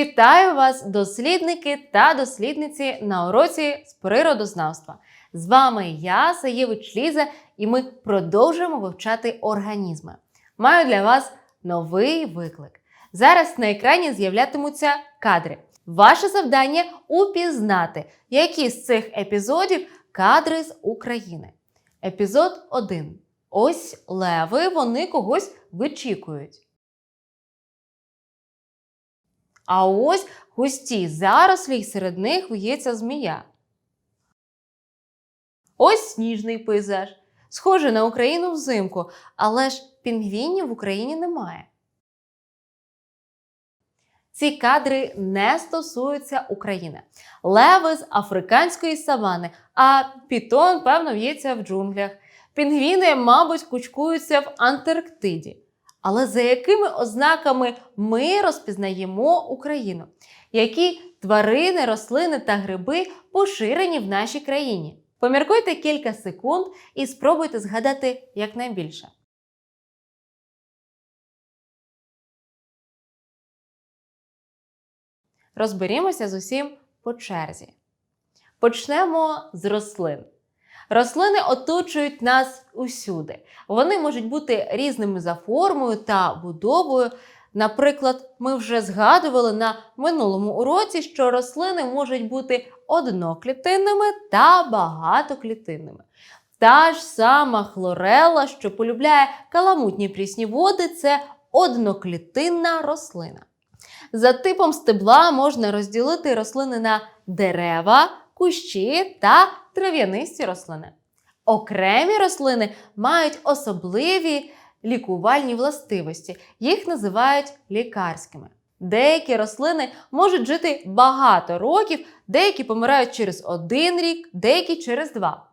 Вітаю вас, дослідники та дослідниці на уроці з природознавства. З вами я, Саєвич Ліза, і ми продовжуємо вивчати організми. Маю для вас новий виклик. Зараз на екрані з'являтимуться кадри. Ваше завдання упізнати, які з цих епізодів кадри з України. Епізод 1. Ось леви, вони когось вичікують. А ось густі зарослі, й серед них в'ється змія. Ось сніжний пейзаж. Схоже на Україну взимку, але ж пінгвінів в Україні немає. Ці кадри не стосуються України. Леви з африканської савани, а пітон, певно, в'ється в джунглях. Пінгвіни, мабуть, кучкуються в Антарктиді. Але за якими ознаками ми розпізнаємо Україну? Які тварини, рослини та гриби поширені в нашій країні? Поміркуйте кілька секунд і спробуйте згадати якнайбільше. Розберімося з усім по черзі. Почнемо з рослин. Рослини оточують нас усюди. Вони можуть бути різними за формою та будовою. Наприклад, ми вже згадували на минулому уроці, що рослини можуть бути одноклітинними та багатоклітинними. Та ж сама хлорела, що полюбляє каламутні прісні води, це одноклітинна рослина. За типом стебла можна розділити рослини на дерева, кущі та трав'янисті рослини. Окремі рослини мають особливі лікувальні властивості, їх називають лікарськими. Деякі рослини можуть жити багато років, деякі помирають через один рік, деякі через два.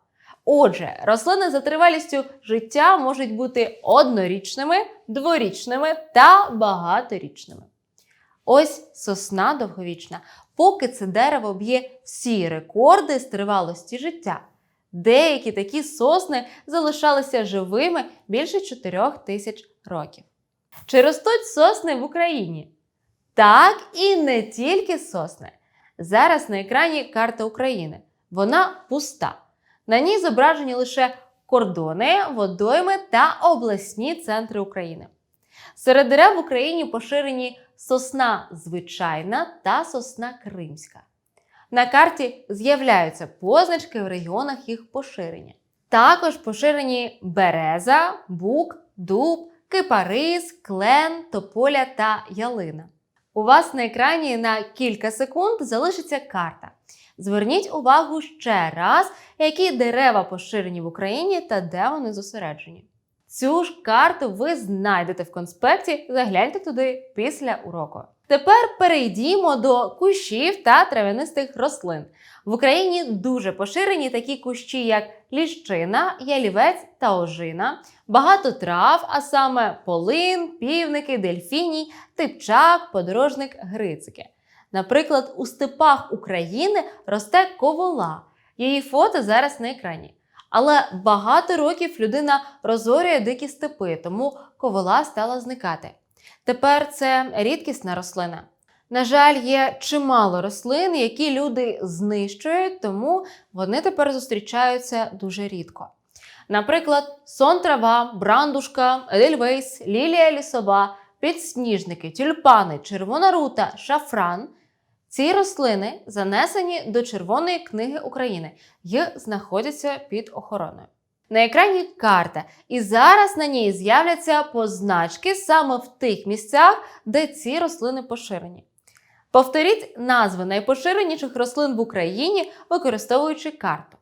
Отже, рослини за тривалістю життя можуть бути однорічними, дворічними та багаторічними. Ось сосна довговічна, поки це дерево б'є всі рекорди з тривалості життя. Деякі такі сосни залишалися живими більше 4 тисяч років. Чи ростуть сосни в Україні? Так і не тільки сосни. Зараз на екрані карта України. Вона пуста. На ній зображені лише кордони, водойми та обласні центри України. Серед дерев в Україні поширені сосна звичайна та сосна кримська. На карті з'являються позначки в регіонах їх поширення. Також поширені береза, бук, дуб, кипарис, клен, тополя та ялина. У вас на екрані на кілька секунд залишиться карта. Зверніть увагу ще раз, які дерева поширені в Україні та де вони зосереджені. Цю ж карту ви знайдете в конспекті, загляньте туди після уроку. Тепер перейдімо до кущів та трав'янистих рослин. В Україні дуже поширені такі кущі, як ліщина, ялівець та ожина, багато трав, а саме полин, півники, дельфіній, типчак, подорожник, грицики. Наприклад, у степах України росте ковола. Її фото зараз на екрані. Але багато років людина розорює дикі степи, тому ковола стала зникати. Тепер це рідкісна рослина. На жаль, є чимало рослин, які люди знищують, тому вони тепер зустрічаються дуже рідко. Наприклад, сон трава, брандушка, едельвейс, лілія лісова, підсніжники, тюльпани, червона рута, шафран. Ці рослини занесені до Червоної книги України і знаходяться під охороною. На екрані карта, і зараз на ній з'являться позначки саме в тих місцях, де ці рослини поширені. Повторіть назви найпоширеніших рослин в Україні, використовуючи карту.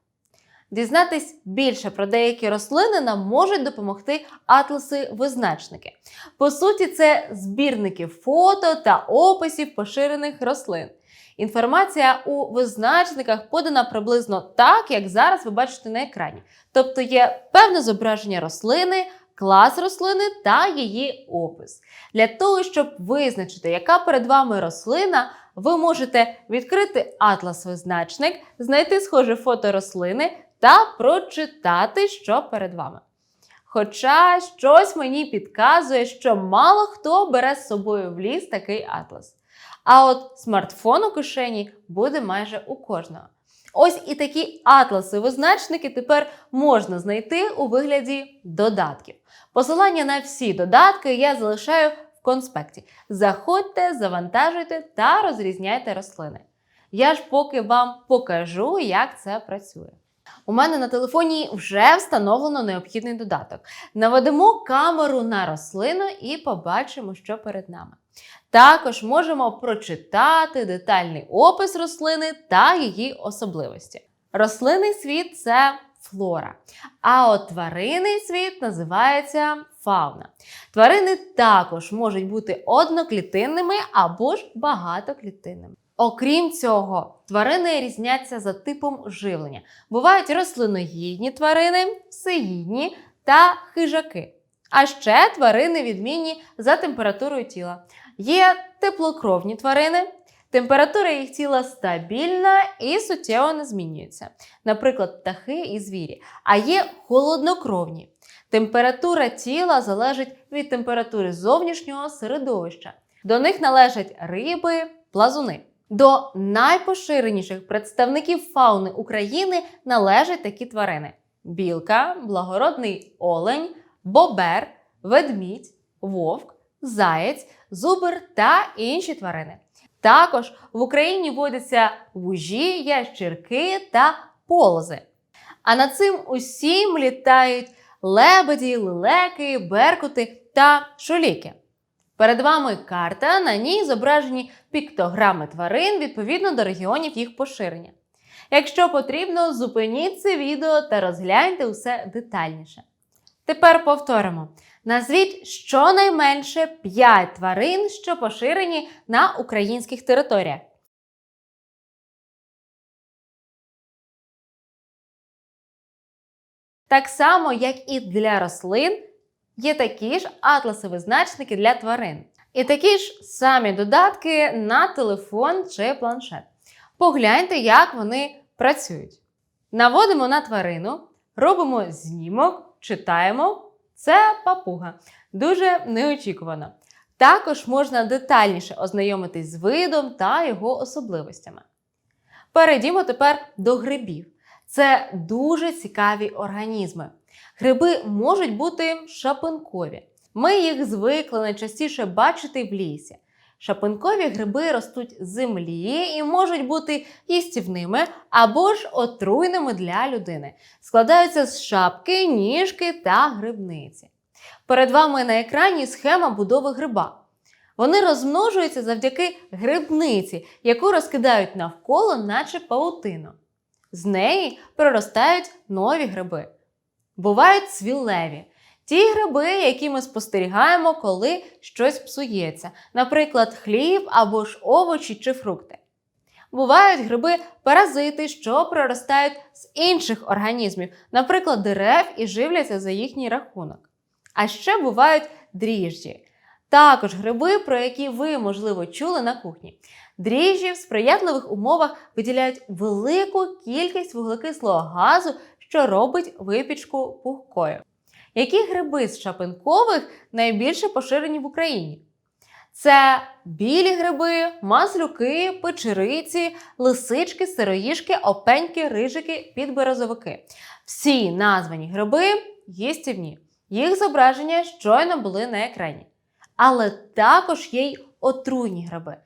Дізнатись більше про деякі рослини нам можуть допомогти атласи-визначники. По суті, це збірники фото та описів поширених рослин. Інформація у визначниках подана приблизно так, як зараз ви бачите на екрані. Тобто є певне зображення рослини, клас рослини та її опис. Для того, щоб визначити, яка перед вами рослина, ви можете відкрити атлас-визначник, знайти схоже фото рослини та прочитати, що перед вами. Хоча щось мені підказує, що мало хто бере з собою в ліс такий атлас. А от смартфон у кишені буде майже у кожного. Ось і такі атласи-визначники тепер можна знайти у вигляді додатків. Посилання на всі додатки я залишаю в конспекті. Заходьте, завантажуйте та розрізняйте рослини. Я ж поки вам покажу, як це працює. У мене на телефоні вже встановлено необхідний додаток. Наведемо камеру на рослину і побачимо, що перед нами. Також можемо прочитати детальний опис рослини та її особливості. Рослинний світ це флора, а от тваринний світ називається фауна. Тварини також можуть бути одноклітинними або ж багатоклітинними. Окрім цього, тварини різняться за типом живлення. Бувають рослиноїдні тварини, всеїдні та хижаки. А ще тварини відмінні за температурою тіла. Є теплокровні тварини, температура їх тіла стабільна і суттєво не змінюється. Наприклад, птахи і звірі. А є холоднокровні. Температура тіла залежить від температури зовнішнього середовища. До них належать риби, плазуни. До найпоширеніших представників фауни України належать такі тварини: білка, благородний олень, бобер, ведмідь, вовк, заєць, зубр та інші тварини. Також в Україні водяться вужі, ящірки та полози. А над цим усім літають лебеді, лелеки, беркути та шоліки. Перед вами карта, на ній зображені піктограми тварин відповідно до регіонів їх поширення. Якщо потрібно, зупиніть це відео та розгляньте усе детальніше. Тепер повторимо: назвіть щонайменше 5 тварин, що поширені на українських територіях. Так само, як і для рослин, є такі ж атласи-визначники для тварин. І такі ж самі додатки на телефон чи планшет. Погляньте, як вони працюють. Наводимо на тварину, робимо знімок, читаємо. Це папуга. Дуже неочікувано. Також можна детальніше ознайомитись з видом та його особливостями. Перейдімо тепер до грибів. Це дуже цікаві організми. Гриби можуть бути шапинкові. Ми їх звикли найчастіше бачити в лісі. Шапинкові гриби ростуть з землі і можуть бути їстівними або ж отруйними для людини. Складаються з шапки, ніжки та грибниці. Перед вами на екрані схема будови гриба. Вони розмножуються завдяки грибниці, яку розкидають навколо, наче паутину. З неї проростають нові гриби. Бувають свілеві. Ті гриби, які ми спостерігаємо, коли щось псується, наприклад, хліб або ж овочі чи фрукти. Бувають гриби-паразити, що проростають з інших організмів, наприклад, дерев і живляться за їхній рахунок. А ще бувають дріжджі. Також гриби, про які ви, можливо, чули на кухні. Дріжджі в сприятливих умовах виділяють велику кількість вуглекислого газу, що робить випічку пухкою. Які гриби з шапинкових найбільше поширені в Україні? Це білі гриби, маслюки, печериці, лисички, сироїжки, опеньки, рижики, підберезовики. Всі названі гриби їстівні. Їх зображення щойно були на екрані. Але також є й отруйні гриби.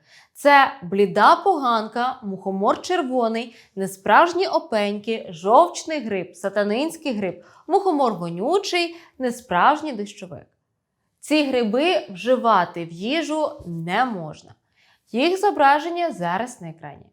Це бліда поганка, мухомор червоний, несправжні опеньки, жовчний гриб, сатанинський гриб, мухомор вонючий, несправжній дощовик. Ці гриби вживати в їжу не можна. Їх зображення зараз на екрані.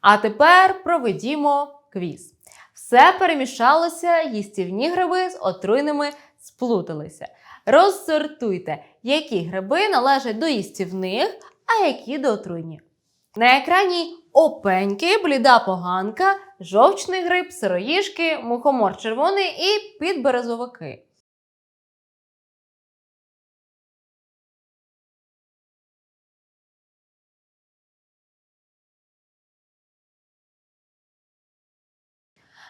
А тепер проведімо квіз. Все перемішалося, їстівні гриби з отруйними сплуталися. Розсортуйте, які гриби належать до їстівних, а які до отруйні. На екрані опеньки, бліда поганка, жовчний гриб, сироїжки, мухомор червоний і підберезовики.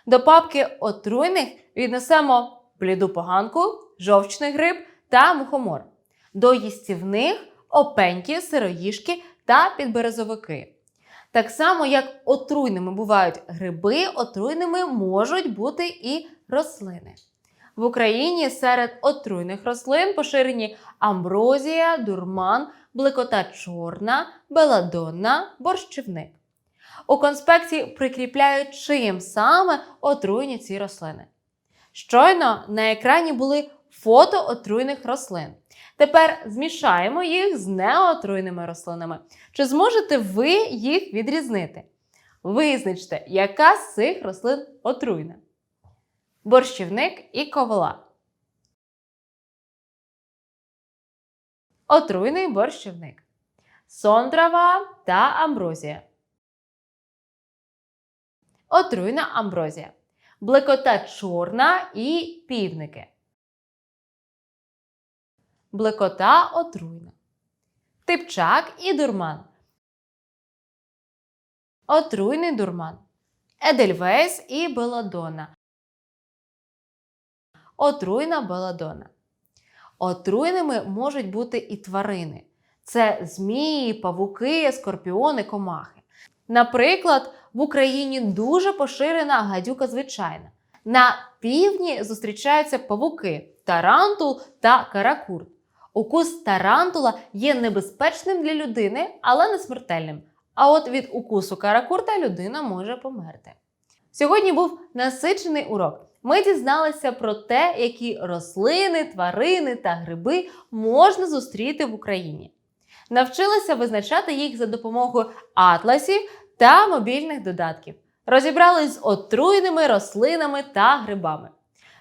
До папки отруйних віднесемо бліду поганку, жовчний гриб та мухомор. До їстівних опеньки, сироїжки та підберезовики. Так само, як отруйними бувають гриби, отруйними можуть бути і рослини. В Україні серед отруйних рослин поширені амброзія, дурман, блекота чорна, беладонна, борщівник. У конспекті прикріпляють, чим саме отруйні ці рослини. Щойно на екрані були фото отруйних рослин. Тепер змішаємо їх з неотруйними рослинами. Чи зможете ви їх відрізнити? Визначте, яка з цих рослин отруйна. Борщівник і ковила. Отруйний борщівник. Сондрава та амброзія. Отруйна амброзія. Блекота чорна і півники. Блекота отруйна. Типчак і дурман. Отруйний дурман. Едельвейс і беладона. Отруйна беладона. Отруйними можуть бути і тварини. Це змії, павуки, скорпіони, комахи. Наприклад, в Україні дуже поширена гадюка звичайна. На півдні зустрічаються павуки, тарантул та каракурт. Укус тарантула є небезпечним для людини, але не смертельним. А от від укусу каракурта людина може померти. Сьогодні був насичений урок. Ми дізналися про те, які рослини, тварини та гриби можна зустріти в Україні. Навчилися визначати їх за допомогою атласів та мобільних додатків. Розібрались з отруйними рослинами та грибами.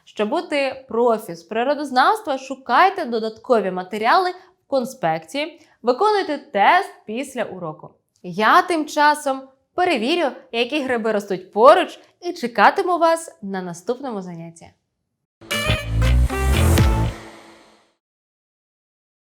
Щоб бути профі з природознавства, шукайте додаткові матеріали в конспекті, виконуйте тест після уроку. Я тим часом перевірю, які гриби ростуть поруч, і чекатиму вас на наступному занятті.